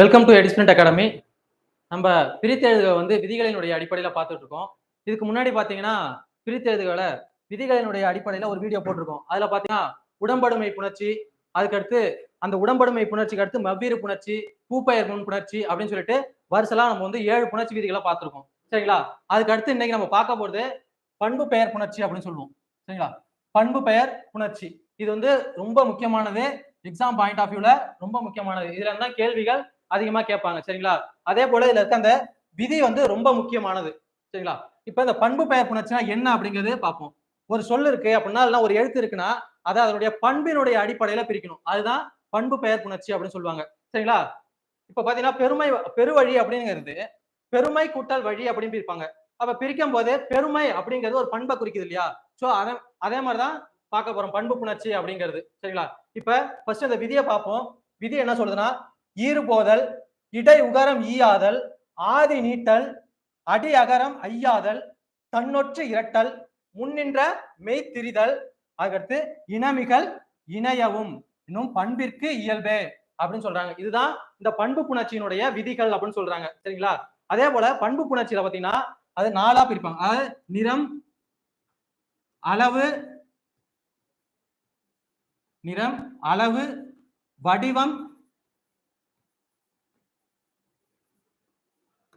Welcome to எடிஸ்மெண்ட் academy நம்ம பிரித்தெழுதுக வந்து விதிகளினுடைய அடிப்படையில் பார்த்துட்டு இருக்கோம் இதுக்கு முன்னாடி பார்த்தீங்கன்னா பிரித்தெழுதுகளை விதிகளினுடைய அடிப்படையில் ஒரு வீடியோ போட்டிருக்கோம். அதில் பார்த்தீங்கன்னா உடம்படுமை புணர்ச்சி அதுக்கடுத்து அந்த உடம்படுமை புணர்ச்சிக்கு அடுத்து மவ்வீறு புணர்ச்சி பூப்பெயர் முன் புணர்ச்சி அப்படின்னு சொல்லிட்டு வருஷலாம் நம்ம வந்து ஏழு புணர்ச்சி விதிகளை பார்த்துருக்கோம். சரிங்களா? அதுக்கு அடுத்து இன்னைக்கு நம்ம பார்க்க போகிறது பண்பு பெயர் புணர்ச்சி அப்படின்னு சொல்லுவோம். சரிங்களா? பண்பு பெயர் புணர்ச்சி. இது வந்து ரொம்ப முக்கியமானது. எக்ஸாம் பாயிண்ட் ஆஃப் வியூவில் ரொம்ப முக்கியமானது. இதுல இருந்தால் கேள்விகள் அதிகமா கேட்பாங்க சரிங்களா? அதே போல இதுல இருக்க அந்த விதி வந்து ரொம்ப முக்கியமானது சரிங்களா? இப்ப இந்த பண்பு பெயர் புணர்ச்சினா என்ன அப்படிங்கிறது பார்ப்போம். ஒரு சொல் இருக்கு அப்படின்னா இல்லைன்னா ஒரு எழுத்து இருக்குன்னா அதை அதனுடைய பண்பினுடைய அடிப்படையில பிரிக்கணும். அதுதான் பண்பு பெயர் புணர்ச்சி அப்படின்னு சொல்லுவாங்க சரிங்களா? இப்ப பாத்தீங்கன்னா பெருமை பெருவழி அப்படிங்கிறது பெருமை கூட்டல் வழி அப்படின்னு பிரிப்பாங்க. அப்ப பிரிக்கும் போது பெருமை அப்படிங்கிறது ஒரு பண்பை குறிக்குது இல்லையா? சோ அதே அதே மாதிரிதான் பார்க்க போறோம் பண்பு புணர்ச்சி அப்படிங்கிறது சரிங்களா? இப்ப ஃபர்ஸ்ட் அந்த விதியை பார்ப்போம். விதி என்ன சொல்றதுன்னா ஈறுபோதல் இடை உகரம் ஈயாதல் ஆதி நீட்டல் அடி அகரம் ஐயாதல் தன்னொற்று இரட்டல் முன்னின்ற மெய்த்திரிதல் அதற்கு இனமிகள் இணையவும் இன்னும் பண்பிற்கு இயல்பே அப்படின்னு சொல்றாங்க. இதுதான் இந்த பண்பு புணர்ச்சியினுடைய விதிகள் அப்படின்னு சொல்றாங்க. சரிங்களா? அதே போல பண்பு புணர்ச்சியில பாத்தீங்கன்னா அது நாலா பிரிப்பாங்க. அதாவது நிறம் அளவு நிறம் அளவு வடிவம்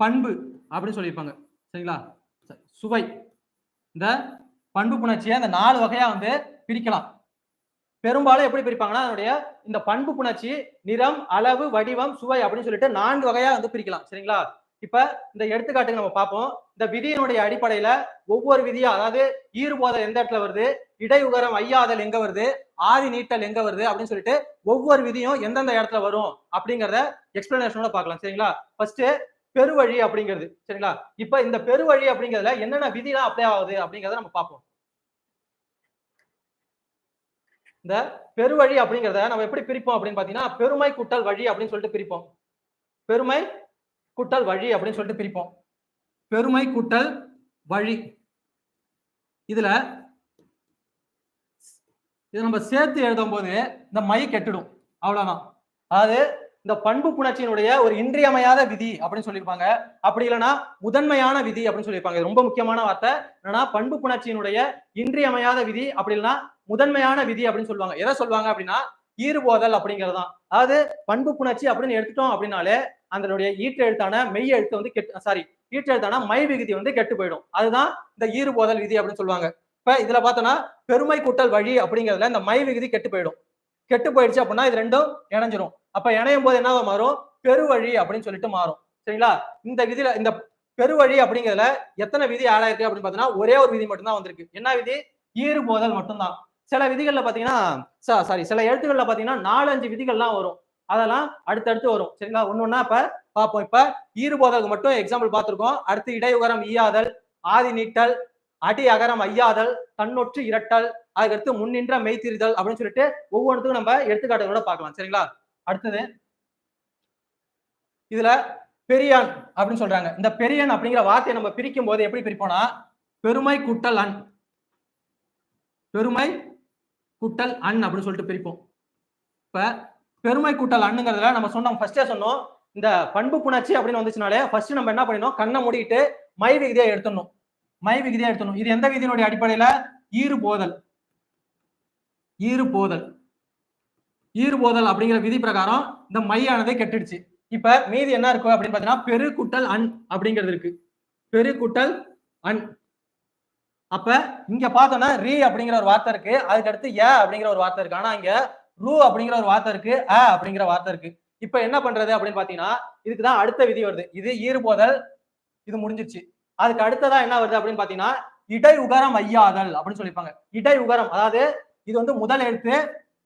பண்பு அப்படின்னு சொல்லியிருப்பாங்க. சரிங்களா? சுவை. இந்த பண்பு புணர்ச்சியை இந்த நாலு வகையா வந்து பிரிக்கலாம். பெரும்பாலும் எப்படி பிரிப்பாங்கன்னா அதனுடைய இந்த பண்பு புணர்ச்சி நிறம் அளவு வடிவம் சுவை அப்படின்னு சொல்லிட்டு நான்கு வகையா வந்து பிரிக்கலாம். சரிங்களா? இப்ப இந்த எடுத்துக்காட்டுக்கு நம்ம பார்ப்போம். இந்த விதியினுடைய அடிப்படையில ஒவ்வொரு விதியா அதாவது ஈறுபோதல் எந்த இடத்துல வருது? இடையுகரம் ஐயாதல் எங்க வருது? ஆதி நீட்டல் எங்க வருது? அப்படின்னு சொல்லிட்டு ஒவ்வொரு விதியும் எந்தெந்த இடத்துல வரும் அப்படிங்கறத எக்ஸ்பிளனேஷனோட பார்க்கலாம். சரிங்களா? ஃபர்ஸ்ட் பெருவழி அப்படிங்கிறது. சரிங்களா? இப்ப இந்த பெருவழி அப்படிங்கிறதுல என்னென்ன விதிலாம் அப்ளை ஆகுது அப்படிங்கறத நம்ம பார்ப்போம். இந்த பெருவழி அப்படிங்கிறத நம்ம எப்படி பிரிப்போம் அப்படின்னு பாத்தீங்கன்னா பெருமை குட்டல் வழி அப்படின்னு சொல்லிட்டு பிரிப்போம். பெருமை குட்டல் வழி அப்படின்னு சொல்லிட்டு பிரிப்போம். பெருமை குட்டல் வழி. இதுல இது நம்ம சேர்த்து எழுதும் போது இந்த மை கெட்டுடும். அவ்வளவுதான். அதாவது இந்த பண்பு புணர்ச்சியினுடைய ஒரு இன்றியமையாத விதி அப்படின்னு சொல்லியிருப்பாங்க. அப்படி இல்லைன்னா முதன்மையான விதி அப்படின்னு சொல்லியிருப்பாங்க. இது ரொம்ப முக்கியமான வார்த்தை. என்னன்னா பண்பு புணர்ச்சியினுடைய இன்றியமையாத விதி அப்படி இல்லைன்னா முதன்மையான விதி அப்படின்னு சொல்லுவாங்க. எதை சொல்லுவாங்க அப்படின்னா ஈறுபோதல் அப்படிங்கிறது தான் அதாவது பண்பு புணர்ச்சி அப்படின்னு எடுத்துட்டோம் அப்படின்னாலே அதனுடைய ஈட்டு எழுத்தான மெய் எழுத்து வந்து கெட்டு சாரி ஈட்டு எழுத்தான மை விகுதி வந்து கெட்டு போயிடும். அதுதான் இந்த ஈறுபோதல் விதி அப்படின்னு சொல்லுவாங்க. இப்ப இதுல பார்த்தோம்னா பெருமை கூட்டல் வழி அப்படிங்கிறதுல இந்த மை விகுதி கெட்டு போயிடும். கெட்டு போயிடுச்சு அப்படின்னா இது ரெண்டும் இணைஞ்சிரும். அப்ப இணையும் போது என்ன மாறும்? பெருவழி அப்படின்னு சொல்லிட்டு மாறும். சரிங்களா? இந்த விதியில இந்த பெருவழி அப்படிங்கிறதுல எத்தனை விதி ஆட் ஆயிருக்கு அப்படின்னு பார்த்தீங்கன்னா ஒரே ஒரு விதி மட்டும்தான் வந்திருக்கு. என்ன விதி? ஈறுபோதல் மட்டும்தான். சில விதிகள்ல பாத்தீங்கன்னா சாரி சில எழுத்துக்கள்ல பாத்தீங்கன்னா நாலு அஞ்சு விதிகள்லாம் வரும். அதெல்லாம் அடுத்தடுத்து வரும். சரிங்களா? ஒண்ணு இப்ப பார்ப்போம். இப்ப ஈறுபோதலுக்கு மட்டும் எக்ஸாம்பிள் பார்த்திருக்கோம். அடுத்து இடையுகரம் ஈயாதல் ஆதி நீட்டல் அடி அகரம் ஐயாதல் தன்னொற்று இரட்டல் அதுக்கடுத்து முன்னின்ற மெய்த்திரிதல் அப்படின்னு சொல்லிட்டு ஒவ்வொன்றுத்துக்கும் நம்ம எடுத்துக்காட்டுகளோட பார்க்கலாம். சரிங்களா? அடுத்தது இதுல பெரியான் அப்படின்னு சொல்றாங்க. இந்த பெரியன் அப்படிங்கிற வார்த்தையை நம்ம பிரிக்கும் போது எப்படி பிரிப்போம்னா பெருமை கூட்டல் அன். பெருமை குட்டல் அன் அப்படின்னு சொல்லிட்டு பிரிப்போம். இப்ப பெருமை குட்டல் அண்ணுங்கிறதுல நம்ம சொன்னோம் ஃபர்ஸ்டே சொன்னோம் இந்த பண்பு புணர்ச்சி அப்படின்னு வந்துச்சுனாலே ஃபர்ஸ்ட் நம்ம என்ன பண்ணிடணும்? கண்ணை மூடிட்டு மை விகுதியை எடுத்துடணும். மை விகுதியை எடுத்துடணும். இது எந்த விதியினுடைய அடிப்படையில? ஈறு போதல். ஈறு போதல். ஈர்போதல் அப்படிங்கிற விதி பிரகாரம் இந்த மையானதை கெட்டுடுச்சு. இப்ப மீதி என்ன இருக்கும் அப்படின்னு பாத்தீங்கன்னா பெருக்குட்டல் அன் அப்படிங்கிறது இருக்கு. பெருக்குட்டல் அன். அப்ப இங்க பார்த்தோம்னா ரீ அப்படிங்கிற ஒரு வார்த்தை இருக்கு. அதுக்கு அடுத்து ஏ அப்படிங்கிற ஒரு வார்த்தை இருக்கு. ஆனா இங்க ரூ அப்படிங்கிற ஒரு வார்த்தை இருக்கு. அ அப்படிங்கிற வார்த்தை இருக்கு. இப்ப என்ன பண்றது அப்படின்னு பாத்தீங்கன்னா இதுக்குதான் அடுத்த விதி வருது. இது ஈறுபோதல் இது முடிஞ்சிருச்சு. அதுக்கு அடுத்ததா என்ன வருது அப்படின்னு பாத்தீங்கன்னா இடை உகரம் ஐயாதல் அப்படின்னு சொல்லிப்பாங்க இடை உகரம் அதாவது இது வந்து முதல் எழுத்து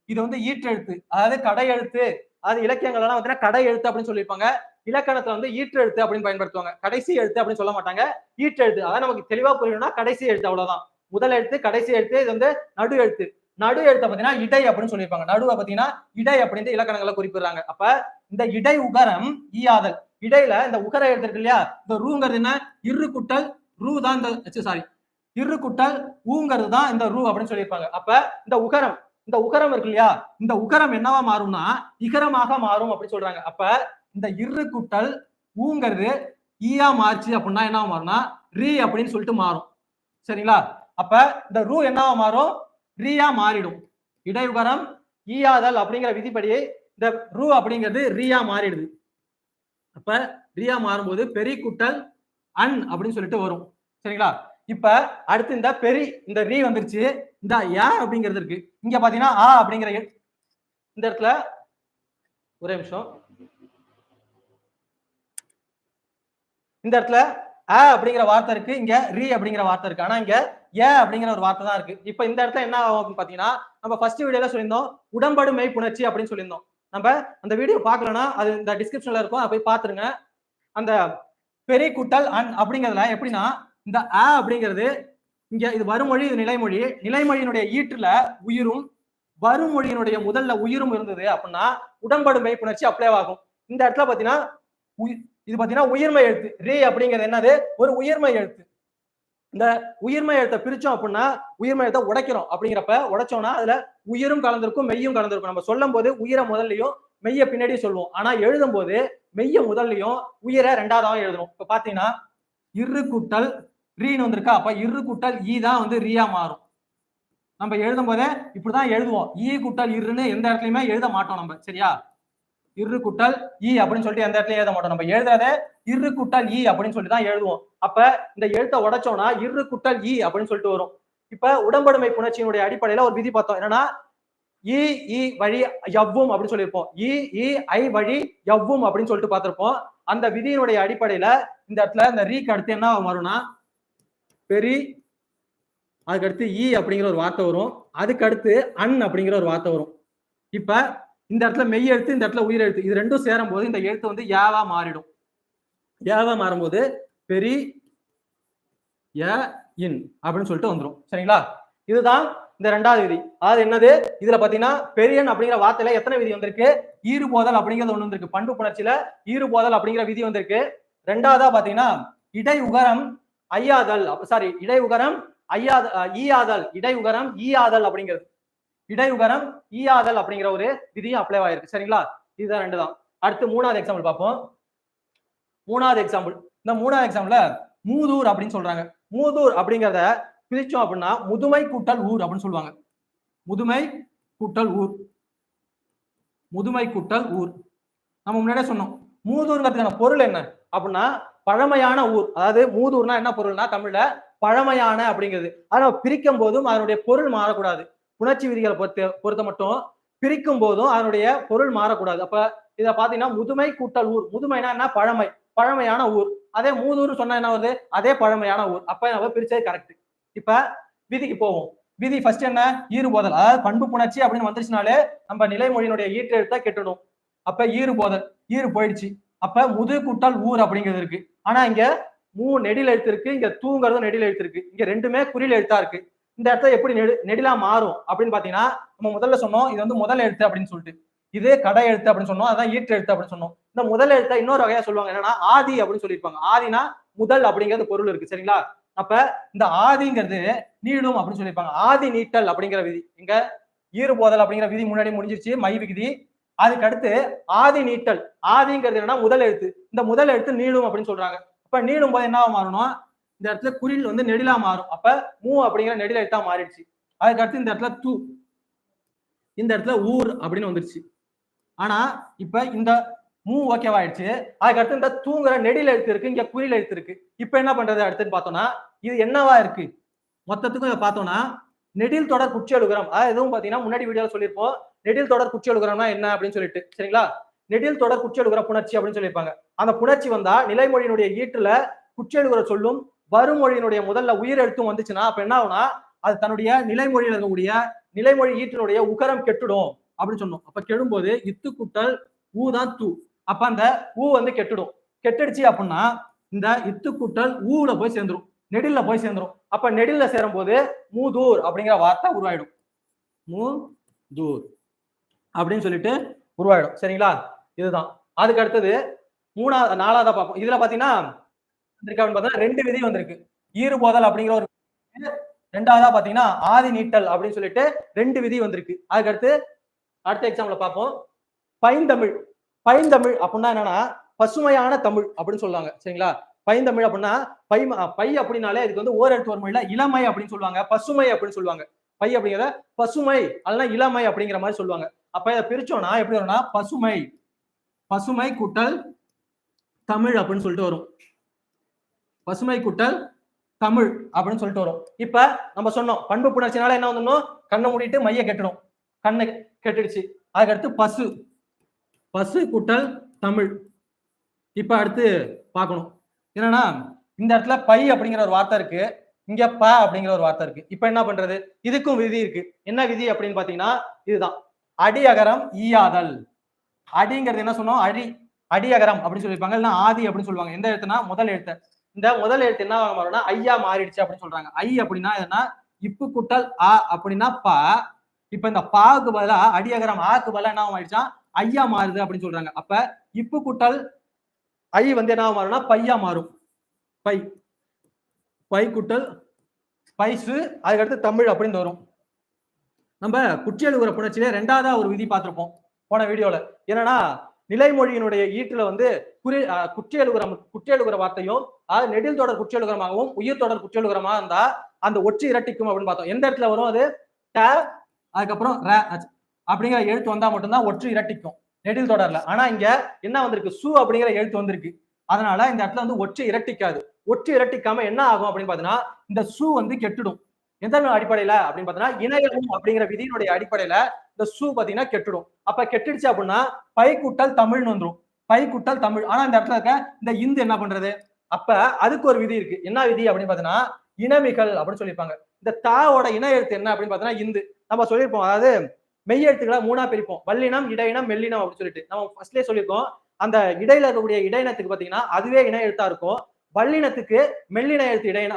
இது வந்து ஈற்றெழுத்து. அதாவது கடை எழுத்து அதாவது இலக்கியங்கள் எல்லாம் வந்து கடை எழுத்து அப்படின்னு சொல்லியிருப்பாங்க. இலக்கணத்துல வந்து ஈற்று எழுத்து அப்படின்னு பயன்படுத்துவாங்க. கடைசி எழுத்து அப்படின்னு சொல்ல மாட்டாங்க. ஈற்று எழுத்து அதாவது நமக்கு தெளிவா புரியணும்னா கடைசி எழுத்து அவ்வளவுதான். முதல் எழுத்து கடைசி எழுத்து இது வந்து நடு எழுத்து. நடு எழுத்தை பாத்தீங்கன்னா இடை அப்படின்னு சொல்லியிருப்பாங்க. நடுவை பாத்தீங்கன்னா இடை அப்படின்னு இலக்கணங்களை குறிப்பிடுறாங்க. அப்ப இந்த இடை உகரம் ஈயாதல். இடையில இந்த உகர எழுத்து இருக்கு இல்லையா? இந்த ரூங்கிறது என்ன? இரு குட்டல் ரூ தான் இந்த சாரி இரு குட்டல் ஊங்கிறது தான் இந்த ரூ அப்படின்னு சொல்லியிருப்பாங்க. அப்ப இந்த உகரம் இந்த உகரம் இருக்கு இல்லையா? இந்த உகரம் என்னவா மாறும்னா இகரமாக மாறும் அப்படின்னு சொல்றாங்க. அப்ப இந்த இரு கூட்டல் ஊங்கிறது ஈயா மாறுச்சு அப்படின்னா என்ன மாறும்னா ரீ அப்படின்னு சொல்லிட்டு மாறும். சரிங்களா? அப்ப இந்த ரூ என்னவா மாறும்? ரீயா மாறிடும். இடையுகரம் ஈயாதல் அப்படிங்கிற விதிப்படி இந்த ரூ அப்படிங்கிறது ரீயா மாறிடுது. அப்ப ரியா மாறும்போது பெரிய குட்டல் அன் அப்படின்னு சொல்லிட்டு வரும். சரிங்களா? இப்ப அடுத்து இந்த பெரி இந்த ரீ வந்துருச்சு. இந்த ஏ அப்படிங்கிறது இருக்கு. இங்க பாத்தீங்கன்னா ஆ அப்படிங்கிற எ- இந்த இடத்துல ஒரே நிமிஷம். இந்த இடத்துல அ அப்படிங்கிற வார்த்தை இருக்கு. இங்க ரீ அப்படிங்கிற வார்த்தை இருக்கு. ஆனா இங்க ஏ அப்படிங்கிற ஒரு வார்த்தை தான் இருக்கு. இப்ப இந்த இடத்துல என்ன ஆகும் பாத்தீங்கன்னா நம்ம ஃபர்ஸ்ட் வீடியோல சொல்லியிருந்தோம் உடம்படு மெய் புணர்ச்சி அப்படின்னு சொல்லியிருந்தோம். நம்ம அந்த வீடியோ பார்க்கலன்னா அது இந்த டிஸ்கிரிப்ஷன்ல இருக்கும். போய் பாத்துருங்க அந்த பெரிய கூட்டல் அன் அப்படிங்கிறதுல எப்படின்னா இந்த அ அப்படிங்கிறது இங்க இது வருமொழி இது நிலைமொழி. நிலைமொழியினுடைய ஈற்றுல உயிரும் வருமொழியினுடைய முதல்ல உயிரும் இருந்தது அப்படின்னா உடம்படு மெய்ப்புணர்ச்சி அப்ளை ஆகும். இந்த இடத்துல பாத்தீங்கன்னா இது பாத்தீங்கன்னா உயிர்மை எழுத்து. ரே அப்படிங்கிறது என்னது? ஒரு உயிர்மை எழுத்து. இந்த உயிர்மை எழுத்தை பிரிச்சோம் அப்படின்னா உயிர்மை எழுத்தை உடைக்கிறோம் அப்படிங்கிறப்ப உடைச்சோம்னா அதுல உயிரும் கலந்திருக்கும் மெய்யும் கலந்திருக்கும். நம்ம சொல்லும் போது உயிரை முதல்லையும் மெய்ய பின்னாடி சொல்லுவோம். ஆனா எழுதும் போது மெய்ய முதல்லையும் உயிரை ரெண்டாவதாக எழுதணும் இப்ப பாத்தீங்கன்னா இரு கூட்டல் ரீன்னு வந்திருக்கா? அப்ப இரு கூட்டல் ஈ தான் வந்து ரீயா மாறும். நம்ம எழுதும் போதே இப்படிதான் எழுதுவோம். ஈ கூட்டல் இருன்னு எந்த இடத்துலயுமே எழுத மாட்டோம் நம்ம சரியா? இரு கூட்டல் ஈ அப்படின்னு சொல்லிட்டு எந்த இடத்துலயும் எழுத மாட்டோம். நம்ம எழுதுறதே இரு கூட்டல் ஈ அப்படின்னு சொல்லிட்டு தான் எழுதுவோம். அப்ப இந்த எழுத்தை உடைச்சோம்னா இரு குட்டல் ஈ அப்படின்னு சொல்லிட்டு வரும். இப்ப உடம்படுமை புணர்ச்சியினுடைய அடிப்படையில ஒரு விதி பார்த்தோம். என்னன்னா இ இ வழி எவ்வும் அப்படின்னு சொல்லியிருப்போம். இ இ ஐ வழி எவ்வும் அப்படின்னு சொல்லிட்டு பார்த்திருப்போம். அந்த விதியினுடைய அடிப்படையில இந்த இடத்துல இந்த ரீக்கு அடுத்து என்ன வரும்னா பெரி அதுக்கடுத்து ஈ அப்படிங்கிற ஒரு வார்த்தை வரும். அதுக்கடுத்து அன் அப்படிங்கிற ஒரு வார்த்தை வரும். இப்ப இந்த இடத்துல மெய் எழுத்து இந்த இடத்துல உயிர் எழுத்து இது ரெண்டும் சேரும் போது இந்த எழுத்து வந்து ஏவா மாறிடும். ஏவா மாறும்போது பெரி ய இன் அப்படின்னு சொல்லிட்டு வந்துடும் சரிங்களா? இதுதான் இந்த ரெண்டாவது விதி. அதாவது என்னது? இதுல பாத்தீங்கன்னா பெரியன் அப்படிங்கிற வார்த்தையில எத்தனை விதி வந்திருக்கு? ஈறுபோதல் அப்படிங்கிறது ஒண்ணு வந்திருக்கு. பண்பு புணர்ச்சியில ஈறுபோதல் அப்படிங்கிற விதி வந்திருக்கு. ரெண்டாவதா பாத்தீங்கன்னா இடை உகரம் ஐயாதல் சாரி இடை உகரம் ஐயாத ஈயாதல் இடை உகரம் ஈயாதல் அப்படிங்கிறது. இடை உகரம் ஈயாதல் அப்படிங்கிற ஒரு விதியும் அப்ளை ஆயிருக்கு. சரிங்களா? இதுதான் ரெண்டு தான். அடுத்து மூணாவது எக்ஸாம்பிள் பார்ப்போம். மூணாவது எக்ஸாம்பிள் இந்த மூணாவது எக்ஸாம்பிள்ல மூதூர் அப்படின்னு சொல்றாங்க. மூதூர் அப்படிங்கிறத பிரிச்சோம் அப்படின்னா முதுமை கூட்டல் ஊர் அப்படின்னு சொல்லுவாங்க. முதுமை கூட்டல் ஊர். முதுமை கூட்டல் ஊர். நம்ம முன்னாடியே சொன்னோம். மூதூர்ங்கிறதுக்கான பொருள் என்ன அப்படின்னா பழமையான ஊர் அதாவது மூதூர்னா என்ன பொருள்னா தமிழ்ல பழமையான அப்படிங்கிறது. ஆனா பிரிக்கும் போதும் அதனுடைய பொருள் மாறக்கூடாது. உணர்ச்சி விதிகளை பொறுத்த பொறுத்த மட்டும் பிரிக்கும் போதும் அதனுடைய பொருள் மாறக்கூடாது. அப்ப இத பாத்தீங்கன்னா முதுமை கூட்டல் ஊர். முதுமைனா என்ன? பழமை. பழமையான ஊர். அதே மூதூர் சொன்னா என்ன வருது? அதே பழமையான ஊர். அப்ப நம்ம பிரிச்சது கரெக்ட் இப்ப விதிக்கு போவோம். விதி ஃபர்ஸ்ட் என்ன? ஈறுபோதல். அதாவது பண்பு புணர்ச்சி அப்படின்னு வந்துருச்சுனாலே நம்ம நிலைமொழியினுடைய ஈட்டு எழுத்தா கெட்டணும் அப்ப ஈறுபோதல். ஈறு போயிடுச்சு. அப்ப முதுகுட்டால் ஊர் அப்படிங்கிறது இருக்கு. ஆனா இங்க மூ நெடில் எழுத்து இருக்கு இங்க தூங்கிறதும் நெடில் எழுத்து இருக்கு. இங்க ரெண்டுமே குறியில் எழுத்தா இருக்கு. இந்த இடத்துல எப்படி நெடு நெடிலா மாறும் அப்படின்னு பாத்தீங்கன்னா நம்ம முதல்ல சொன்னோம் இது வந்து முதல் எழுத்து அப்படின்னு சொல்லிட்டு. இது கடை எழுத்து அப்படின்னு சொன்னோம் அதான் ஈட்டு எழுத்து அப்படின்னு சொன்னோம். இந்த முதல் எழுத்தை இன்னொரு வகையா சொல்லுவாங்க என்னன்னா ஆதி அப்படின்னு சொல்லியிருப்பாங்க. ஆதினா முதல் அப்படிங்கிறது பொருள் இருக்கு சரிங்களா? அப்ப இந்த ஆதிங்கிறது நீளும் அப்படின்னு சொல்லியிருப்பாங்க. ஆதி நீட்டல் அப்படிங்கிற விதி. இங்க ஈறுபோதல் அப்படிங்கிற விதி முன்னாடி முடிஞ்சிருச்சு மை விகுதி. அதுக்கு அடுத்து ஆதி நீட்டல். ஆதிங்கிறது என்னன்னா முதல் எழுத்து. இந்த முதல் எழுத்து நீளும் அப்படின்னு சொல்றாங்க. அப்ப நீளும் போது என்ன மாறணும்? இந்த இடத்துல குறில் வந்து நெடிலா மாறும். அப்ப மூ அப்படிங்கிற நெடில எழுத்தா மாறிடுச்சு. அதுக்கு அடுத்து இந்த இடத்துல தூ. இந்த இடத்துல ஊர் அப்படின்னு வந்துருச்சு. ஆனா இப்ப இந்த மூ ஓகேவாயிடுச்சு அதுக்கு அதுக்கடுத்து இந்த தூங்குற நெடில் எழுத்து இருக்கு இங்க குறியில் எழுத்து இருக்கு. இப்ப என்ன பண்றது அடுத்துன்னு பார்த்தோம்னா இது என்னவா இருக்கு? மொத்தத்துக்கும் இதை பார்த்தோம்னா நெடில் தொடர் குற்றியலுகரம் அதாவது எதுவும் பாத்தீங்கன்னா முன்னாடி வீடியோல சொல்லியிருப்போம். நெடில் தொடர் குற்றியலுகரம்னா என்ன அப்படின்னு சொல்லிட்டு சரிங்களா? நெடில் தொடர் குற்றியலுகர புணர்ச்சி அப்படின்னு சொல்லியிருப்பாங்க. அந்த புணர்ச்சி வந்தா நிலைமொழியினுடைய ஈட்டுல குற்றியலுகர சொல்லும் வருமொழியினுடைய முதல்ல உயிர் எழுத்தும் வந்துச்சுன்னா அப்ப என்ன ஆகும்னா அது தன்னுடைய நிலைமொழியில் இருக்கக்கூடிய நிலைமொழி ஈட்டினுடைய உகரம் கெட்டுடும் அப்படின்னு சொன்னோம். அப்ப கெடும்போது இத்து குட்டல் ஊ தான் தூ. அப்ப அந்த ஊ வந்து கெட்டுடும். கெட்டுடுச்சு அப்படின்னா இந்த இத்து குட்டல் ஊல போய் சேர்ந்துடும் நெடில்ல போய் சேர்ந்துடும் அப்ப நெடில்ல சேரும் போது மூதூர் அப்படிங்கிற வார்த்தை உருவாயிடும். மூ தூர். அப்படின்னு சொல்லிட்டு உருவாயிடும். சரிங்களா? இதுதான். அதுக்கு அடுத்தது மூணாவது நாலாவதா பார்ப்போம். இதுல பாத்தீங்கன்னா வந்திருக்கான்னு ரெண்டு விதி வந்திருக்கு. ஈறுபோதல் அப்படிங்கிற ஒரு ரெண்டாவதா பாத்தீங்கன்னா ஆதி நீட்டல் அப்படின்னு சொல்லிட்டு ரெண்டு விதி வந்திருக்கு. அதுக்கு அடுத்து அடுத்த எக்ஸாம்பிள் பார்ப்போம். பைந்தமிழ். பைந்தமிழ் அப்படின்னா என்னன்னா பசுமையான தமிழ் அப்படின்னு சொல்லுவாங்க. சரிங்களா? பைந்தமிழ் அப்படின்னா பை பை அப்படின்னாலே இதுக்கு வந்து ஓர் ஒரு மொழியில இளமை அப்படின்னு சொல்லுவாங்க. பசுமை அப்படின்னு சொல்லுவாங்க. பை அப்படிங்கிறத பசுமை அதெல்லாம் இளமை அப்படிங்கிற மாதிரி சொல்லுவாங்க. அப்ப இதை பிரிச்சோம்னா எப்படி வரும்னா பசுமை பசுமை கூட்டல் தமிழ் அப்படின்னு சொல்லிட்டு வரும். பசுமை கூட்டல் தமிழ் அப்படின்னு சொல்லிட்டு வரும். இப்ப நம்ம சொன்னோம் பண்பு புணர்ச்சினால என்ன வந்துடணும்? கண்ணை மூடிட்டு மைய கெட்டணும். கண்ணை கெட்டுடுச்சு. அதுக்கடுத்து பசு பசு கூட்டல் தமிழ். இப்ப அடுத்து பார்க்கணும். என்னன்னா இந்த இடத்துல பை அப்படிங்கிற ஒரு வார்த்தை இருக்கு. இங்க ப அப்படிங்கிற ஒரு வார்த்தை இருக்கு. இப்ப என்ன பண்றது? இதுக்கும் விதி இருக்கு. என்ன விதி அப்படின்னு பாத்தீங்கன்னா இதுதான். அடி அகரம் ஈயாதல். அடிங்கிறது என்ன சொன்னோம்? அடி அடி அகரம் அப்படின்னு சொல்லியிருப்பாங்க இல்லைன்னா ஆதி அப்படின்னு சொல்லுவாங்க. எந்த எழுத்துனா? முதல் எழுத்து. இந்த முதல் எழுத்து என்ன மாறும்னா ஐயா மாறிடுச்சு அப்படின்னு சொல்றாங்க. ஐ அப்படின்னா எதுனா இப்பு குட்டல் ஆ அப்படின்னா ப. இப்ப இந்த பாக்கு பதிலா அடியகரம் ஆக்கு பதிலா என்ன ஆயிடுச்சா ஐயா மாறுது அப்படின்னு சொல்றாங்க. அப்ப இப்பு குட்டல் ஐ வந்து என்ன மாறும்னா பையா மாறும். பை. பை குட்டல் பைசு அதுக்கடுத்து தமிழ் அப்படின்னு வரும். நம்ம குற்றியலுகிற புணர்ச்சியில ரெண்டாவதா ஒரு விதி பார்த்திருப்போம் போன வீடியோல என்னன்னா நிலைமொழியினுடைய ஈட்டுல வந்து குறி அஹ் குற்றியலுகரம் குற்றியலுகிற வார்த்தையும் அதாவது நெடில் தொடர் குற்றியலுகரமாகவும் உயிர் தொடர் குற்றியலுகரமா இருந்தா அந்த ஒற்றி இரட்டிக்கும் அப்படின்னு பார்த்தோம். எந்த இடத்துல வரும் அது? ட அதுக்கப்புறம் ர அப்படிங்கிற எழுத்து வந்தா மட்டும்தான் ஒற்று இரட்டிக்கும் நெடில் தொடர்ல. ஆனா இங்க என்ன வந்திருக்கு? சு அப்படிங்கிற எழுத்து வந்திருக்கு. அதனால இந்த இடத்துல வந்து ஒற்று இரட்டிக்காது. ஒற்று இரட்டிக்காம என்ன ஆகும் அப்படின்னு பாத்தீங்கன்னா இந்த சு வந்து கெட்டுடும். எந்த அடிப்படையில அப்படின்னு பாத்தீங்கன்னா இணையம் அப்படிங்கிற விதியினுடைய அடிப்படையில இந்த சூ பாத்தீங்கன்னா கெட்டுடும். அப்ப கெட்டுடுச்சு அப்படின்னா பை கூட்டல் தமிழ்னு வந்துடும் பை கூட்டல் தமிழ். ஆனா இந்த இடத்துல இருக்க இந்த இந்து என்ன பண்றது? அப்ப அதுக்கு ஒரு விதி இருக்கு. என்ன விதி அப்படின்னு பாத்தீங்கன்னா இனமிகள் அப்படின்னு சொல்லியிருப்பாங்க. இந்த தாவோட இன எழுத்து என்ன அப்படின்னு பாத்தீங்கன்னா இந்து. நம்ம சொல்லியிருப்போம். அதாவது மெய் எழுத்துக்களை மூணா பிரிப்போம். வல்லினம் இடையினம் மெல்லினம் அப்படின்னு சொல்லிட்டு. நம்ம ஃபர்ஸ்ட்லேயே சொல்லியிருக்கோம். அந்த இடையில இருக்கக்கூடிய இடையினத்துக்கு பாத்தீங்கன்னா அதுவே இன எழுத்தா இருக்கும். வல்லினத்துக்கு மெல்லின எழுத்து இடையின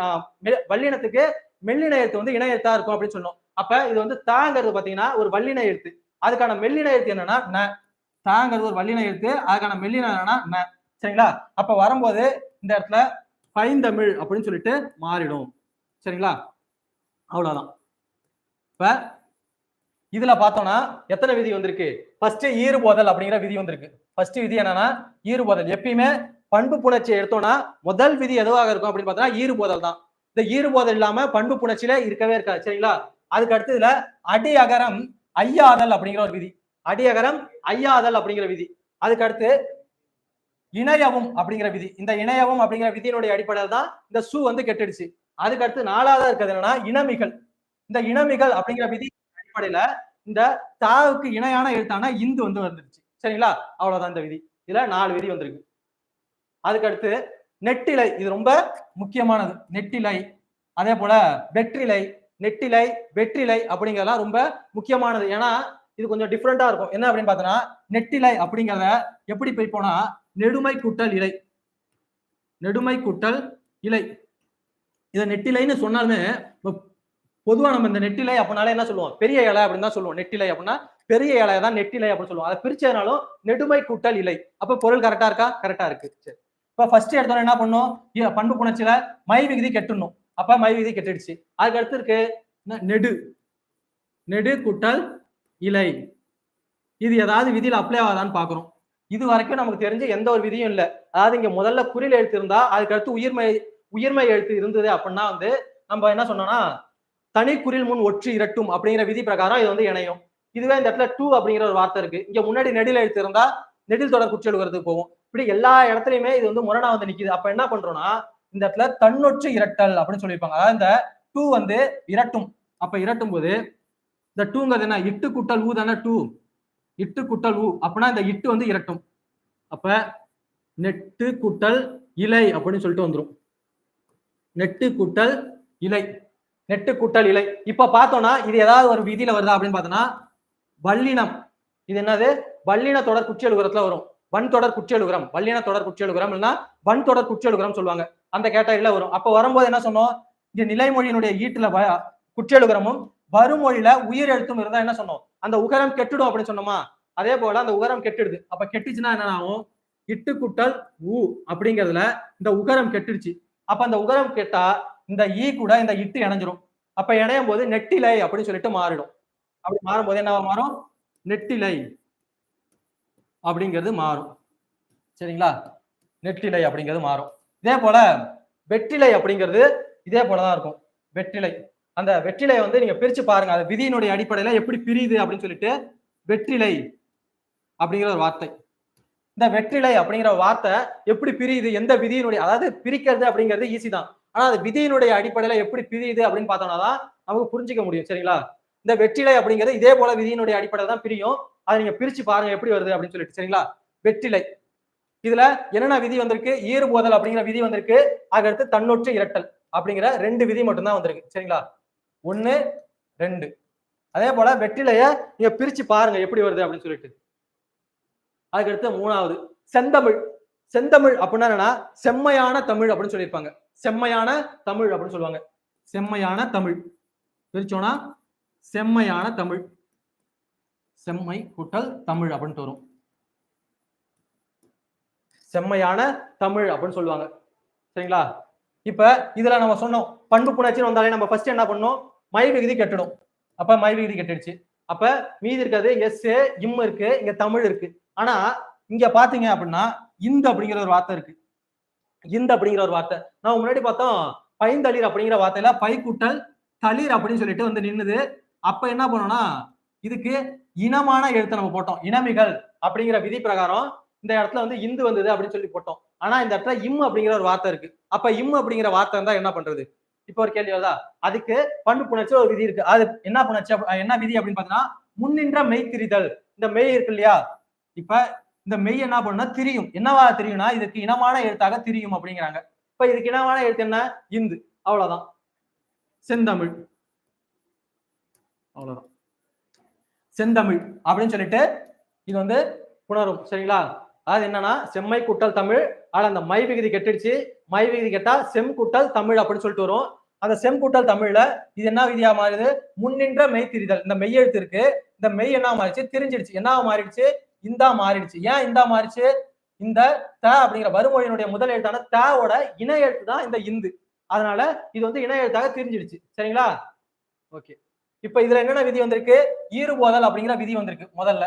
வல்லினத்துக்கு மெல்லின எழுத்து வந்து இணை எழுத்தா இருக்கும் அப்படின்னு சொன்னோம். அப்ப இது வந்து தாங்கிறது பாத்தீங்கன்னா ஒரு வல்லின எழுத்து. அதுக்கான மெல்லின எழுத்து என்னன்னா ந. தாங்கிறது ஒரு வல்லின எழுத்து அதுக்கான மெல்லின என்னன்னா ந. சரிங்களா? அப்ப வரும்போது இந்த இடத்துல பைந்தமிழ் அப்படின்னு சொல்லிட்டு மாறிடும். சரிங்களா? அவ்வளவுதான். இப்ப இதுல பார்த்தோம்னா எத்தனை விதி வந்திருக்கு? ஃபர்ஸ்ட் ஈறுபோதல் அப்படிங்கிற விதி வந்திருக்கு. ஃபர்ஸ்ட் விதி என்னன்னா ஈறுபோதல். எப்பயுமே பண்பு புணர்ச்சியை எடுத்தோம்னா முதல் விதி எதுவாக இருக்கும் அப்படின்னு பார்த்தோம்னா ஈறுபோதல் தான். இந்த ஈறுபோதல் இல்லாம பண்பு புணர்ச்சியில இருக்கவே இருக்காது சரிங்களா? அதுக்கு அடுத்ததுல அடி அகரம் ஐயாதல் அப்படிங்கிற ஒரு விதி. அடி அகரம் ஐயாதல் அப்படிங்கிற விதி. அதுக்கு அடுத்து இணையவும் அப்படிங்கிற விதி. இந்த இணையவும் அப்படிங்கிற விதியினுடைய அடிப்படையில் தான் இந்த சு வந்து கெட்டுடுச்சு. அதுக்கு அடுத்து நாலாவதா இருக்கிறது என்னன்னா இனமிகள் இந்த இனமிகள் அப்படிங்கிற விதி அடிப்படையில இந்த தாவுக்கு இணையான எழுத்தான இந்து வந்து வந்துருச்சு சரிங்களா? அவ்வளவுதான் இந்த விதி. இதுல நாலு விதி வந்திருக்கு. அதுக்கு அடுத்து நெட்டிலை இது ரொம்ப முக்கியமானது. நெட்டிலை அதே போல வெற்றிலை நெட்டிலை வெற்றிலை அப்படிங்கறதெல்லாம் ரொம்ப முக்கியமானது. ஏன்னா இது கொஞ்சம் டிஃப்ரெண்டா இருக்கும். என்ன அப்படின்னு பார்த்தோன்னா நெட்டிலை அப்படிங்கிறத எப்படி போனா நெடுமை கூட்டல் இலை. நெடுமை கூட்டல் இலை. இதை நெட்டிலைன்னு சொன்னாலுமே பொதுவாக பொதுவா நம்ம இந்த நெட்டிலை அப்படின்னாலே என்ன சொல்லுவோம்? பெரிய இலை அப்படின்னு தான் சொல்லுவோம். நெட்டிலை அப்படின்னா பெரிய இலை தான் நெட்டிலை அப்படின்னு சொல்லுவோம். அதை பிரிச்சதுனாலும் நெடுமை கூட்டல் இலை. அப்ப பொருள் கரெக்டா இருக்கா? கரெக்டா இருக்கு. சரி. இப்போ ஃபர்ஸ்ட் எடுத்தோம் என்ன பண்ணும்? இ- பண்பு புணர்ச்சியில மை விகுதி கெட்டுணும். அப்ப மை விகுதி கெட்டுடுச்சு. அதுக்கு அடுத்து இருக்கு நெடு. நெடு குட்டல் இலை. இது ஏதாவது விதியில் அப்ளை ஆகாதான்னு பாக்குறோம். இது வரைக்கும் நமக்கு தெரிஞ்ச எந்த ஒரு விதியும் இல்லை. அதாவது இங்க முதல்ல குறியில் எழுத்து இருந்தா அதுக்கு அடுத்து உயிர்மை உயிர்மை எழுத்து இருந்தது அப்படின்னா வந்து நம்ம என்ன சொன்னோம்னா தனி குறில் முன் ஒற்று இரட்டும் அப்படிங்கிற விதி பிரகாரம் இது வந்து இணையும். இதுவே இந்த இடத்துல டூ அப்படிங்கிற ஒரு வார்த்தை இருக்கு. இங்க முன்னாடி நெடில் எழுத்து இருந்தா நெடில் தொடர் குற்றெழுகிறதுக்கு போகும். இப்படி எல்லா இடத்துலயுமே இது வந்து முரணா வந்து நிக்குது. அப்ப என்ன பண்றோம்னா இந்த இடத்துல தன்னொற்று இரட்டல் அப்படின்னு சொல்லியிருப்பாங்க. அதாவது இந்த டூ வந்து இரட்டும். அப்ப இரட்டும் போது இந்த டூங்கிறது என்ன? இட்டு குட்டல் ஊ தானே டூ. இட்டு குட்டல் ஊ. அப்படின்னா இந்த இட்டு வந்து இரட்டும். அப்ப நெட்டு குட்டல் இலை அப்படின்னு சொல்லிட்டு வந்துடும் நெட்டு குட்டல் இலை. நெட்டு குட்டல் இலை. இப்ப பார்த்தோம்னா இது ஏதாவது ஒரு விதியில வருதா அப்படின்னு பார்த்தோம்னா வல்லினம் இது என்னது? வல்லின தொடர் குற்றியலுகரத்துல வரும். வன் தொடர் குற்றியலுகரம் வல்லின தொடர் குற்றியலுகரம் இல்லைன்னா வன் தொடர் குற்றியலுகரம் சொல்லுவாங்க. அந்த கேட்டகரியில வரும். அப்ப வரும்போது என்ன சொன்னோம்? இங்க நிலைமொழியினுடைய ஈட்டுல வ- குற்றியலுகரமும் வருமொழியில உயிர் எழுத்தும் இருந்தா என்ன சொன்னோம்? அந்த உகரம் கெட்டுடும் அப்படின்னு சொன்னோமா? அதே போல அந்த உகரம் கெட்டுடுது. அப்ப கெட்டுச்சுன்னா என்ன ஆகும்? இட்டு குட்டல் ஊ அப்படிங்கிறதுல இந்த உகரம் கெட்டுடுச்சு. அப்ப அந்த உகரம் கெட்டா இந்த ஈ கூட இந்த இட்டு இணைஞ்சிரும். அப்ப இணையும் போது நெட்டிலை அப்படின்னு சொல்லிட்டு மாறிடும். அப்படி மாறும்போது என்ன மாறும்? நெட்டிலை. அப்படிங்கிறது மாறும். சரிங்களா? நெற்றிலை அப்படிங்கிறது மாறும். இதே போல வெற்றிலை அப்படிங்கிறது இதே போலதான் இருக்கும். வெற்றிலை. அந்த வெற்றிலையை வந்து நீங்க பிரிச்சு பாருங்க. அது விதியினுடைய அடிப்படையில எப்படி பிரியுது அப்படின்னு சொல்லிட்டு வெற்றிலை அப்படிங்கிற ஒரு வார்த்தை. இந்த வெற்றிலை அப்படிங்கிற வார்த்தை எப்படி பிரியுது? எந்த விதியினுடைய அதாவது பிரிக்கிறது அப்படிங்கிறது ஈஸி தான். ஆனா அது விதியினுடைய அடிப்படையில எப்படி பிரியுது அப்படின்னு பார்த்தோம்னா தான் நமக்கு புரிஞ்சுக்க முடியும். சரிங்களா? இந்த வெற்றிலை அப்படிங்கிறது இதே போல விதியினுடைய அடிப்படையில தான் பிரியும். அதை நீங்க பிரிச்சு பாருங்க எப்படி வருது அப்படின்னு சொல்லிட்டு. சரிங்களா? வெற்றிலை. இதுல என்னென்ன விதி வந்திருக்கு? ஈறுபோதல் அப்படிங்கிற விதி வந்திருக்கு. அதுக்கடுத்து தன்னொற்று இரட்டல் அப்படிங்கிற ரெண்டு விதி மட்டும்தான் வந்திருக்கு. சரிங்களா? ஒண்ணு ரெண்டு. அதே போல வெற்றிலைய நீங்க பிரிச்சு பாருங்க எப்படி வருது அப்படின்னு சொல்லிட்டு. அதுக்கடுத்து மூணாவது செந்தமிழ். செந்தமிழ் அப்படின்னா என்னன்னா செம்மையான தமிழ் அப்படின்னு சொல்லியிருப்பாங்க. செம்மையான தமிழ் அப்படின்னு சொல்லுவாங்க. செம்மையான தமிழ். பிரிச்சோன்னா செம்மையான தமிழ். செம்மை கூட்டல் தமிழ் அப்படின்ட்டு வரும். செம்மையான தமிழ் அப்படின்னு சொல்லுவாங்க. சரிங்களா? இப்ப இதுல நம்ம சொன்னோம் பண்பு புணர்ச்சின்னு வந்தாலே நம்ம ஃபர்ஸ்ட் என்ன பண்ணோம் மை விகுதி கெட்டுடும் அப்ப மை விகுதி கெட்டுடுச்சு. அப்ப மீதி இருக்கிறது எஸ் இம் இருக்கு இங்க தமிழ் இருக்கு. ஆனா இங்க பாத்தீங்க அப்படின்னா இந்த அப்படிங்கிற ஒரு வார்த்தை இருக்கு. இந்த அப்படிங்கிற ஒரு வார்த்தை. நம்ம முன்னாடி பார்த்தோம் பைந்தளிர் அப்படிங்கிற வார்த்தையில பை கூட்டல் தளிர் அப்படின்னு சொல்லிட்டு வந்து நின்னுது. அப்ப என்ன பண்ணோம்னா இதுக்கு இனமான எழுத்தை நம்ம போட்டோம். இனமிகள் அப்படிங்கிற விதி பிரகாரம் இந்த இடத்துல வந்து இந்து வந்தது அப்படின்னு சொல்லி போட்டோம். ஆனா இந்த இடத்துல இம் அப்படிங்கிற ஒரு வார்த்தை இருக்கு. அப்ப இம் அப்படிங்கிற வார்த்தை இருந்தா என்ன பண்றது? இப்போ ஒரு கேள்வி வருதா? அதுக்கு பண்பு புணர்ச்சி ஒரு விதி இருக்கு. அது என்ன புணர்ச்சி என்ன விதி அப்படின்னு பாத்தீங்கன்னா முன்னின்ற மெய் திரிதல் இந்த மெய் இருக்கு இல்லையா? இப்ப இந்த மெய் என்ன பண்ணுனா திரியும். என்னவா தெரியும்னா இதுக்கு இனமான எழுத்தாக திரியும் அப்படிங்கிறாங்க. இப்ப இதுக்கு இனமான எழுத்து என்ன? இந்து. அவ்வளவுதான். செந்தமிழ். அவ்வளவுதான். செந்தமிழ் அப்படின்னு சொல்லிட்டு இது வந்து புணரும் சரிங்களா? அதாவது என்னன்னா செம்மை கூட்டல் தமிழ் ஆனா அந்த மை விகுதி கெட்டுடுச்சு. மை விகுதி கெட்டா செம் கூட்டல் தமிழ் அப்படின்னு சொல்லிட்டு வரும். அந்த செம் கூட்டல் தமிழ்ல இது என்ன விதியா மாறுது? முன்னின்ற மெய் திரிதல் இந்த மெய்யெழுத்து இருக்கு. இந்த மெய் என்ன மாறிடுச்சு? திரிஞ்சிடுச்சு. என்ன மாறிடுச்சு? இந்தா மாறிடுச்சு. ஏன் இந்தா மாறிடுச்சு? இந்த த அப்படிங்கிற வறுமொழியினுடைய முதல் எழுத்தான தோட இணை எழுத்து தான் இந்த இந்து. அதனால இது வந்து இணை எழுத்தாக திரிஞ்சிடுச்சு. சரிங்களா? ஓகே. இப்ப இதுல என்னென்ன விதி வந்திருக்கு? ஈறுபோதல் அப்படிங்கிற விதி வந்திருக்கு முதல்ல.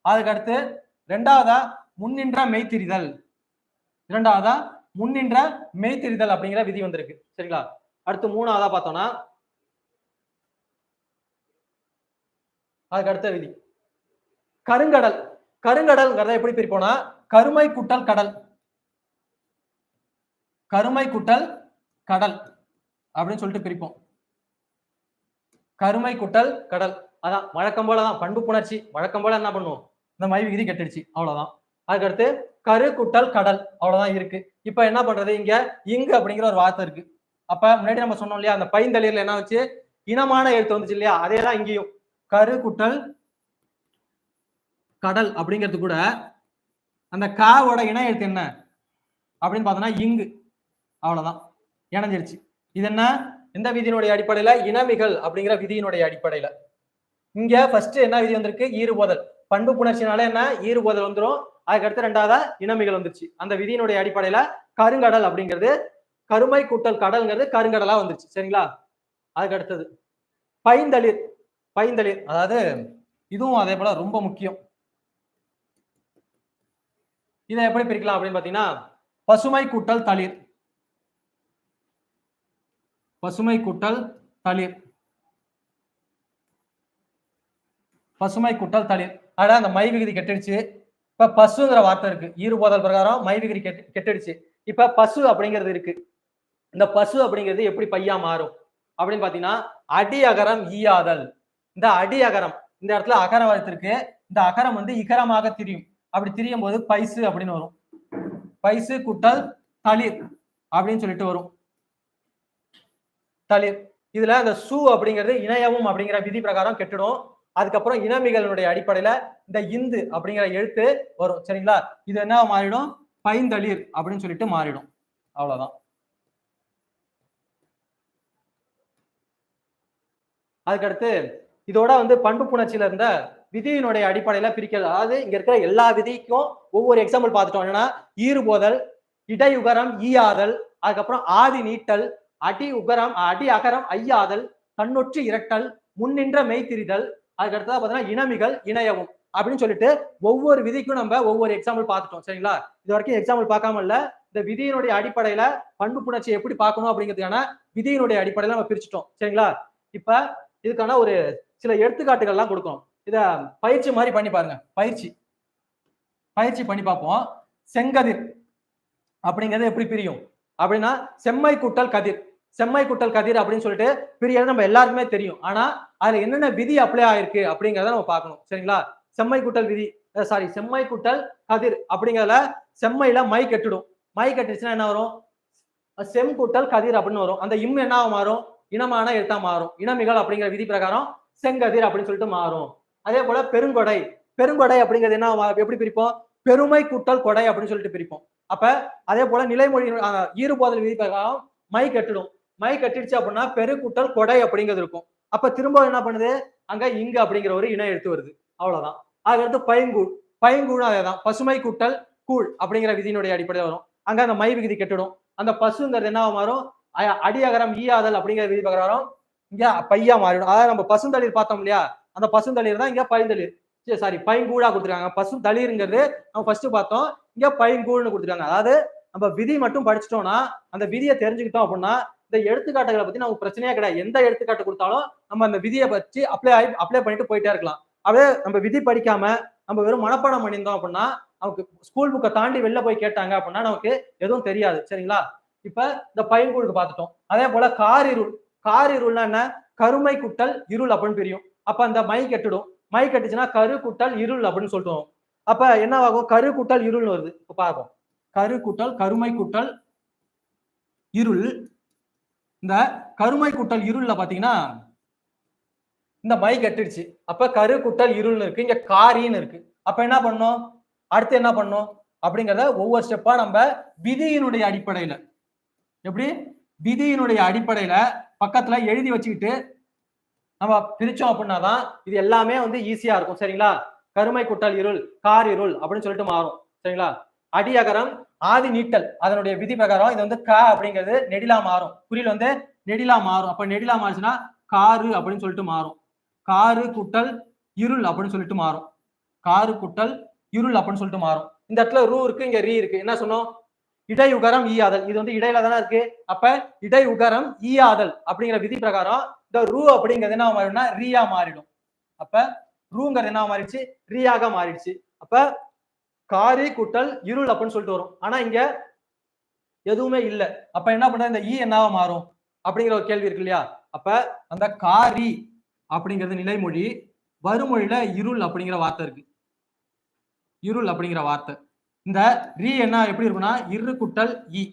அதுக்கு அடுத்து ரெண்டாவதா முன்னின்ற மெய்த்திரிதல். இரண்டாவதா முன்னின்ற மெய்த்திரிதல் அப்படிங்கிற விதி வந்திருக்கு. சரிங்களா? அடுத்து மூணாவதா பார்த்தோம்னா அதுக்கு அடுத்த விதி. கருங்கடல். கருங்கடல்ங்கிறத எப்படி பிரிப்போம்னா கருமை குட்டல் கடல். கருமை குட்டல் கடல் அப்படின்னு சொல்லிட்டு பிரிப்போம். கருமை குட்டல் கடல். அதான் வழக்கம் போலதான். பண்பு புணர்ச்சி. வழக்கம் போல என்ன பண்ணுவோம்? இந்த மை விகுதி கெட்டுடுச்சு. அவ்வளவுதான். அதுக்கடுத்து கரு குட்டல் கடல். அவ்வளவுதான் இருக்கு. இப்ப என்ன பண்றது? இங்க இங்கு அப்படிங்கிற ஒரு வார்த்தை இருக்கு. அப்ப முன்னாடி நம்ம சொன்னோம் இல்லையா அந்த பைந்தளிர்ல என்ன வச்சு இனமான எழுத்து வந்துச்சு இல்லையா? அதே தான் இங்கேயும். கரு குட்டல் கடல் அப்படிங்கிறது கூட அந்த காவோட இன எழுத்து என்ன? அப்படின்னு பார்த்தோம்னா இங்கு. அவ்வளவுதான். இணைஞ்சிருச்சு. இது என்ன? எந்த விதியினுடைய அடிப்படையில இனமிகள் அப்படிங்கிற விதியினுடைய அடிப்படையில. இங்க ஃபர்ஸ்ட் என்ன விதி வந்திருக்கு? ஈறுபோதல். பண்பு புணர்ச்சினால என்ன? ஈறுபோதல் வந்துடும் அதுக்கடுத்து ரெண்டாவதா இனமிகள் வந்துருச்சு. அந்த விதியினுடைய அடிப்படையில கருங்கடல் அப்படிங்கிறது கருமை கூட்டல் கடல்ங்கிறது கருங்கடலா வந்துருச்சு. சரிங்களா? அதுக்கு அடுத்தது பைந்தளிர். பைந்தளிர் அதாவது இதுவும் அதே போல ரொம்ப முக்கியம். இதை எப்படி பிரிக்கலாம் அப்படின்னு பாத்தீங்கன்னா பசுமை கூட்டல் தளிர். பசுமை கூட்டல் தளிர். பசுமை கூட்டல் தளிர். ஆனா அந்த மை விகுதி கெட்டுடுச்சு. இப்ப பசுங்கிற வார்த்தை இருக்கு. ஈறுபோதல் பிரகாரம் மை விகுதி கெட்டு கெட்டுடுச்சு. இப்ப பசு அப்படிங்கிறது இருக்கு. இந்த பசு அப்படிங்கிறது எப்படி பையா மாறும்? அப்படின்னு பாத்தீங்கன்னா அடி அகரம் ஈயாதல். இந்த அடி அகரம் இந்த இடத்துல அகரம் இருக்கு. இந்த அகரம் வந்து இகரமாக திரியும். அப்படி திரியும் போது பைசு அப்படின்னு வரும். பைசு குட்டல் தளிர் அப்படின்னு சொல்லிட்டு வரும். தளிர். இதுல அந்த சு அப்படிங்கிறது இணையவும் அப்படிங்கிற விதி பிரகாரம் கெட்டுடும். அதுக்கப்புறம் இனமிகளினுடைய அடிப்படையில இந்த இந்து அப்படிங்கிற எழுத்து வரும். சரிங்களா? இது என்ன மாறிடும்? பைந்தளிர் அப்படின்னு சொல்லிட்டு மாறிடும். அவ்வளவுதான். அதுக்கடுத்து இதோட வந்து பண்பு புணர்ச்சியில இருந்த விதியினுடைய அடிப்படையில பிரிக்கிறது. அதாவது இங்க இருக்கிற எல்லா விதிக்கும் ஒவ்வொரு எக்ஸாம்பிள் பார்த்துட்டோம். என்னன்னா ஈறுபோதல் இடையுகரம் ஈயாதல் அதுக்கப்புறம் ஆதி நீட்டல் அடி உகரம் அடி அகரம் ஐயாதல் கண்ணொற்றி இரட்டல் முன்னின்ற மெய்த்திரிதல் அதுக்கடுத்ததா பார்த்தீங்கன்னா இனமிகள் இணையவும் அப்படின்னு சொல்லிட்டு ஒவ்வொரு விதிக்கும் நம்ம ஒவ்வொரு எக்ஸாம்பிள் பார்த்துட்டோம் சரிங்களா? இது வரைக்கும் எக்ஸாம்பிள் பார்க்காம இல்ல. இந்த விதியினுடைய அடிப்படையில பண்பு புணர்ச்சி எப்படி பார்க்கணும் அப்படிங்கிறதுக்கான விதியினுடைய அடிப்படையில நம்ம பிரிச்சுட்டோம் சரிங்களா? இப்ப இதுக்கான ஒரு சில எடுத்துக்காட்டுகள் எல்லாம் கொடுக்கணும். இத பயிற்சி மாதிரி பண்ணி பாருங்க. பயிற்சி. பயிற்சி பண்ணி பார்ப்போம். செங்கதிர் அப்படிங்கிறது எப்படி பிரியும்? அப்படின்னா செம்மை கூட்டல் கதிர். செம்மை குட்டல் கதிர் அப்படின்னு சொல்லிட்டு பிரியறது நம்ம எல்லாருக்குமே தெரியும். ஆனா அதுல என்னென்ன விதி அப்ளை ஆயிருக்கு அப்படிங்கிறத நம்ம பார்க்கணும். சரிங்களா? செம்மை குட்டல் விதி சாரி செம்மை குட்டல் கதிர் அப்படிங்கிறதுல செம்மையில மை கெட்டுடும். மை கட்டுச்சுன்னா என்ன வரும்? செம்குட்டல் கதிர் அப்படின்னு வரும். அந்த இம் என்ன மாறும்? இனமான எழுத்தா மாறும். இனமிகள் அப்படிங்கிற விதி பிரகாரம் செங்கதிர் அப்படின்னு சொல்லிட்டு மாறும். அதே போல பெருங்கொடை பெருங்கொடை அப்படிங்கிறது என்ன எப்படி பிரிப்போம்? பெருமை கூட்டல் கொடை அப்படின்னு சொல்லிட்டு பிரிப்போம். அப்ப அதே போல நிலைமொழி ஈறுபோதல் விதி பிரகாரம் மை கட்டிடும். மை கட்டிடுச்சு அப்படின்னா பெருக்கூட்டல் கொடை அப்படிங்கிறது இருக்கும். அப்ப திரும்ப என்ன பண்ணுது? அங்க இங்கு அப்படிங்கிற ஒரு இணை எடுத்து வருது. அவ்வளவுதான். அதுக்கடுத்து பைங்கூழ் பைங்கூழ் அதேதான். பசுமை கூட்டல் கூழ் அப்படிங்கிற விதியினுடைய அடிப்படையில் வரும். அங்க அந்த மை விகுதி கெட்டுடும். அந்த பசுங்கிறது என்ன மாறும்? அடியகரம் ஈயாதல் அப்படிங்கிற விதி பிரகாரம் இங்க பையா மாறிடும். அதாவது நம்ம பசுந்தளிர் பார்த்தோம் இல்லையா? அந்த பசுந்தளிர் தான் இங்க பைந்தளிர். சாரி பைங்கூழா கொடுத்துருக்காங்க. பசு தளிருங்கிறது நம்ம ஃபர்ஸ்ட் பார்த்தோம். இங்க பைங்கூழ்னு கொடுத்துருக்காங்க. அதாவது நம்ம விதி மட்டும் படிச்சிட்டோம்னா அந்த விதியை தெரிஞ்சுக்கிட்டோம் அப்படின்னா இந்த எடுத்துக்காட்டுகளை பத்தி நமக்கு பிரச்சனையே கிடையாது. எந்த எடுத்துக்காட்டு கொடுத்தாலும் நம்ம அந்த விதியை வச்சு அப்ளை ஆகி அப்ளை பண்ணிட்டு போயிட்டே இருக்கலாம். அப்படியே நம்ம விதி படிக்காம நம்ம வெறும் மனப்பாடம் பண்ணியிருந்தோம் அப்படின்னா நமக்கு ஸ்கூல் புக்கை தாண்டி வெளில போய் கேட்டாங்க அப்படின்னா நமக்கு எதுவும் தெரியாது. சரிங்களா? இப்ப இந்த பையன்கூழுக்கு பார்த்துட்டோம். அதே போல காரிருள். காரிருள்னா என்ன? கருமை குட்டல் இருள் அப்படின்னு பிரியும். அப்ப அந்த மை கெட்டுடும். மை கட்டுச்சுன்னா கரு குட்டல் இருள் அப்படின்னு சொல்லிட்டு வரும். அப்ப என்ன ஆகும் கரு குட்டல் இருள்னு வருது. இப்ப பார்ப்போம். கரு குட்டல் கருமை குட்டல் இருள். இந்த கருமை குட்டல் இருள்ல பாத்தீங்கன்னா இந்த மை கட்டிடுச்சு. அப்ப கரு குட்டல் இருள்னு இருக்கு இங்க காரின்னு இருக்கு. அப்ப என்ன பண்ணோம்? அடுத்து என்ன பண்ணோம்? அப்படிங்கிறத ஒவ்வொரு ஸ்டெப்பா நம்ம விதியினுடைய அடிப்படையில எப்படி? விதியினுடைய அடிப்படையில பக்கத்துல எழுதி வச்சுக்கிட்டு நம்ம பிரிச்சோம் அப்படின்னா தான் இது எல்லாமே வந்து ஈஸியா இருக்கும். சரிங்களா? கருமை குட்டல் இருள் கார் இருள் அப்படின்னு சொல்லிட்டு மாறும். சரிங்களா? அடியகரம் ஆதி நீட்டல். அதனுடைய விதி பிரகாரம் இது வந்து க அப்படிங்கிறது நெடிலா மாறும். குறியில் வந்து நெடிலா மாறும். அப்ப நெடிலா மாறுச்சுன்னா காரு அப்படின்னு சொல்லிட்டு மாறும். காரு குட்டல் இருள் அப்படின்னு சொல்லிட்டு மாறும். காரு குட்டல் இருள் அப்படின்னு சொல்லிட்டு மாறும். இந்த இடத்துல ரூ இருக்கு இங்க ரீ இருக்கு. என்ன சொன்னோம்? இடையுகரம் ஈயாதல். இது வந்து இடையில தானே இருக்கு? அப்ப இடையுகரம் ஈயாதல் அப்படிங்கிற விதி பிரகாரம் இந்த ரூ அப்படிங்கிறது என்ன மாறிடும்னா ரீயா மாறிடும். அப்ப ரூங்கிறது என்ன மாறிடுச்சு? ரீயாக மாறிடுச்சு. அப்ப காரி குட்டல் இருள் அப்படின்னு சொல்லிட்டு வரும். ஆனா இங்க எதுவுமே இல்லை. அப்ப என்ன பண்ற? இந்த e ஈ என்னவா மாறும்? அப்படிங்கிற ஒரு கேள்வி இருக்கு இல்லையா? அப்ப அந்த காரி அப்படிங்கிறது நிலைமொழி வறுமொழியில இருள் அப்படிங்கிற வார்த்தை இருக்கு. இருள் அப்படிங்கிற வார்த்தை. இந்த ரீ என்ன எப்படி இருக்குன்னா இரு குட்டல் ஈ e.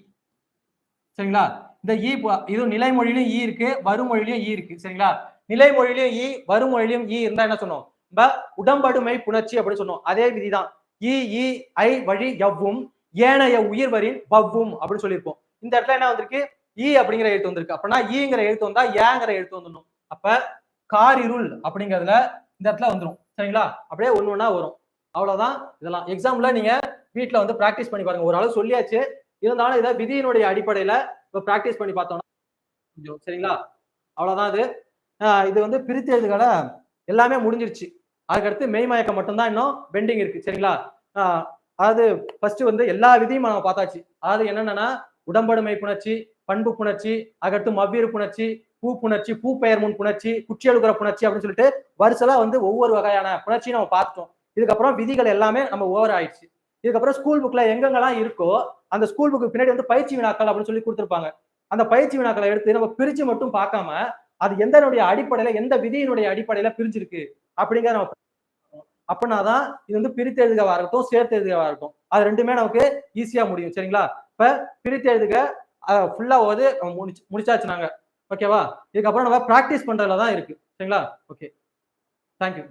சரிங்களா? இந்த e ஈ இது நிலைமொழியிலும் ஈ இருக்கு வறுமொழியிலும் ஈ இருக்கு. சரிங்களா? நிலைமொழியிலும் ஈ வறுமொழியிலும் ஈ இருந்தா என்ன சொன்னோம் நம்ம உடம்படுமை புணர்ச்சி அப்படின்னு சொன்னோம் அதே விதிதான். இஇஐ ஐ வழி எவ்வும் ஏனைய உயிர்வரின் பவ்வும் அப்படின்னு சொல்லியிருப்போம். இந்த இடத்துல என்ன வந்திருக்கு? ஈ அப்படிங்கிற எழுத்து வந்திருக்கு. அப்படின்னா ஈங்கிற எழுத்து வந்தா ஏங்கிற எழுத்து வந்துடணும். அப்ப காரிருள் அப்படிங்கிறதுல இந்த இடத்துல வந்துடும் சரிங்களா? அப்படியே ஒன்று ஒன்றா வரும். அவ்வளோதான் இதெல்லாம். எக்ஸாம்ல நீங்க வீட்டில் வந்து ப்ராக்டிஸ் பண்ணி பாருங்க. ஒரு அளவு சொல்லியாச்சு. இருந்தாலும் இதை விதியினுடைய அடிப்படையில இப்போ ப்ராக்டிஸ் பண்ணி பார்த்தோம்னா கொஞ்சம் சரிங்களா? அவ்வளோதான் இது. இது வந்து பிரித்து எழுதுகளை எல்லாமே முடிஞ்சிருச்சு. அதுக்கடுத்து மெய்மயக்கம் மட்டும்தான் இன்னும் பெண்டிங் இருக்கு சரிங்களா? அதாவது ஃபர்ஸ்ட் வந்து எல்லா விதியும் நம்ம பார்த்தாச்சு. அதாவது என்னென்னா உடம்படுமை புணர்ச்சி பண்பு புணர்ச்சி அதுக்கடுத்து மவ்வீறு புணர்ச்சி பூ புணர்ச்சி பூ பெயர் முன் புணர்ச்சி குற்றியலுகிற புணர்ச்சி அப்படின்னு சொல்லிட்டு வரிசலா வந்து ஒவ்வொரு வகையான புணர்ச்சியும் நம்ம பார்த்துட்டோம். இதுக்கப்புறம் விதிகள் எல்லாமே நம்ம ஓவர் ஆயிடுச்சு. இதுக்கப்புறம் ஸ்கூல் புக்ல எங்கெங்கெல்லாம் இருக்கோ அந்த ஸ்கூல் புக்கு பின்னாடி வந்து பயிற்சி வினாக்கள் அப்படின்னு சொல்லி கொடுத்துருப்பாங்க. அந்த பயிற்சி வினாக்களை எடுத்து நம்ம பிரிச்சு மட்டும் பார்க்காம அது எந்தனுடைய அடிப்படையில எந்த விதியினுடைய அடிப்படையில பிரிஞ்சிருக்கு? அப்படிங்கிற நம்ம அப்படின்னாதான் இது வந்து பிரித்து எழுதுகவா இருக்கட்டும் சேர்த்து எழுதுகவா இருக்கட்டும். அது ரெண்டுமே நமக்கு ஈஸியா முடியும் சரிங்களா? இப்ப பிரித்து எழுதுக ஃபுல்லா வந்து முடிச்சு முடிச்சாச்சு நாங்க ஓகேவா இதுக்கப்புறம் நம்ம ப்ராக்டிஸ் பண்றதுல தான் இருக்கு சரிங்களா? Okay thank you